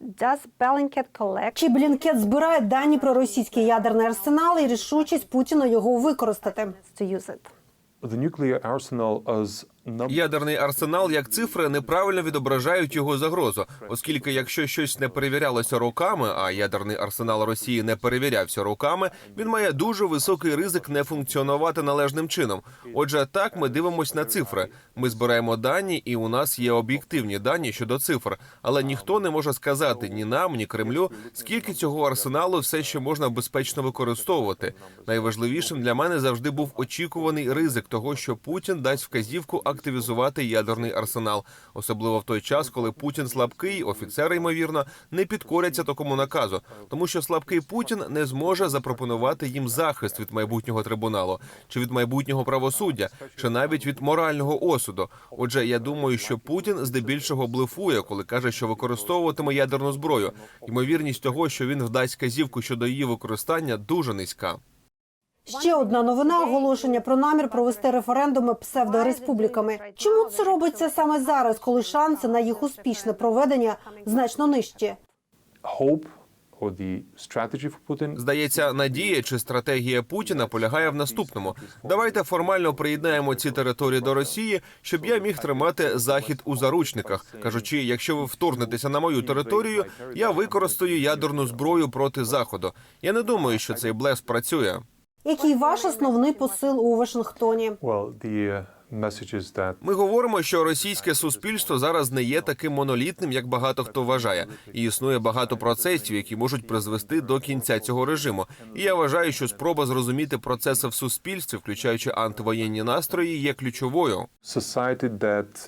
Does Bellingcat collect Чи Блінкет збирає дані про російський ядерний арсенал і рішучість Путіна його використати? to use it? The nuclear arsenal as Ядерний арсенал як цифри неправильно відображають його загрозу, оскільки якщо щось не перевірялося роками, а ядерний арсенал Росії не перевірявся роками, він має дуже високий ризик не функціонувати належним чином. Отже, так ми дивимося на цифри. Ми збираємо дані, і у нас є об'єктивні дані щодо цифр. Але ніхто не може сказати ні нам, ні Кремлю, скільки цього арсеналу все ще можна безпечно використовувати. Найважливішим для мене завжди був очікуваний ризик того, що Путін дасть вказівку активізувати ядерний арсенал, особливо в той час, коли Путін слабкий, офіцери ймовірно не підкоряться такому наказу, тому що слабкий Путін не зможе запропонувати їм захист від майбутнього трибуналу чи від майбутнього правосуддя, чи навіть від морального осуду. Отже, я думаю, що Путін здебільшого блефує, коли каже, що використовуватиме ядерну зброю. Ймовірність того, що він вдасть вказівку щодо її використання, дуже низька. Ще одна новина оголошення про намір провести референдуми псевдореспубліками. Чому це робиться саме зараз, коли шанси на їх успішне проведення значно нижчі? Здається, надія чи стратегія Путіна полягає в наступному: давайте формально приєднаємо ці території до Росії, щоб я міг тримати захід у заручниках. кажучи, якщо ви вторгнетеся на мою територію, я використаю ядерну зброю проти заходу. Я не думаю, що цей блеф працює. Який ваш основний посил у Вашингтоні? Ми говоримо, що російське суспільство зараз не є таким монолітним, як багато хто вважає, і існує багато процесів, які можуть призвести до кінця цього режиму. І я вважаю, що спроба зрозуміти процеси в суспільстві, включаючи антивоєнні настрої, є ключовою.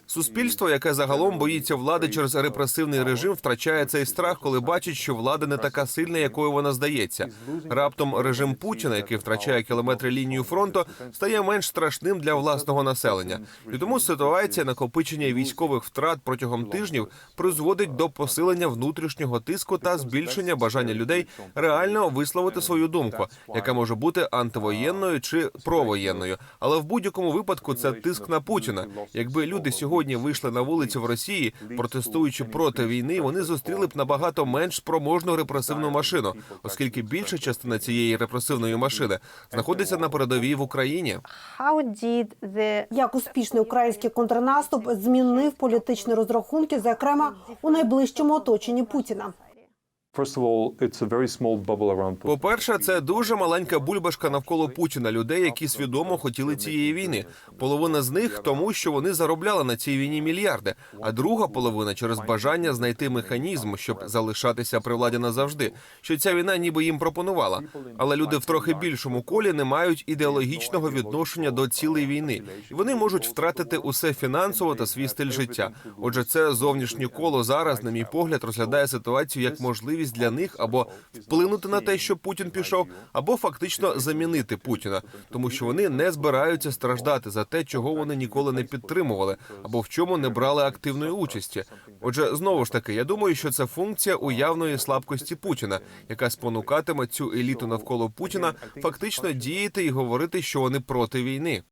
Суспільство, яке загалом боїться влади через репресивний режим, втрачає цей страх, коли бачить, що влада не така сильна, якою вона здається. Раптом режим Путіна, який втрачає кілометри лінію фронту, стає менш страшним для власного населення. І тому ситуація накопичення військових втрат протягом тижнів призводить до посилення внутрішнього тиску та збільшення бажання людей реально висловити свою думку, яка може бути антивоєнною чи провоєнною. Але в будь-якому випадку це тиск на Путіна. Якби люди сьогодні вийшли на вулицю в Росії, протестуючи проти війни, вони зустріли б набагато менш спроможну репресивну машину, оскільки більша частина цієї репресивної машини знаходиться на передовій в Україні. Як успішний український контрнаступ змінив політичні розрахунки, зокрема у найближчому оточенні Путіна? Putin По-перше, це дуже маленька бульбашка навколо Путіна, людей, які свідомо хотіли цієї війни. Половина з них тому, що вони заробляли на цій війні мільярди, а друга половина через бажання знайти механізм, щоб залишатися при владі назавжди. Що ця війна ніби їм пропонувала. Але люди в трохи більшому колі не мають ідеологічного відношення до цілої війни, і вони можуть втратити усе фінансово та свій стиль життя. Отже, це зовнішнє коло зараз, на мій погляд, розглядає ситуацію як можливість для них або вплинути на те, що Путін пішов, або фактично замінити Путіна, тому що вони не збираються страждати за те, чого вони ніколи не підтримували, або в чому не брали активної участі. Отже, знову ж таки, я думаю, що це функція уявної слабкості Путіна, яка спонукатиме цю еліту навколо Путіна фактично діяти і говорити, що вони проти війни.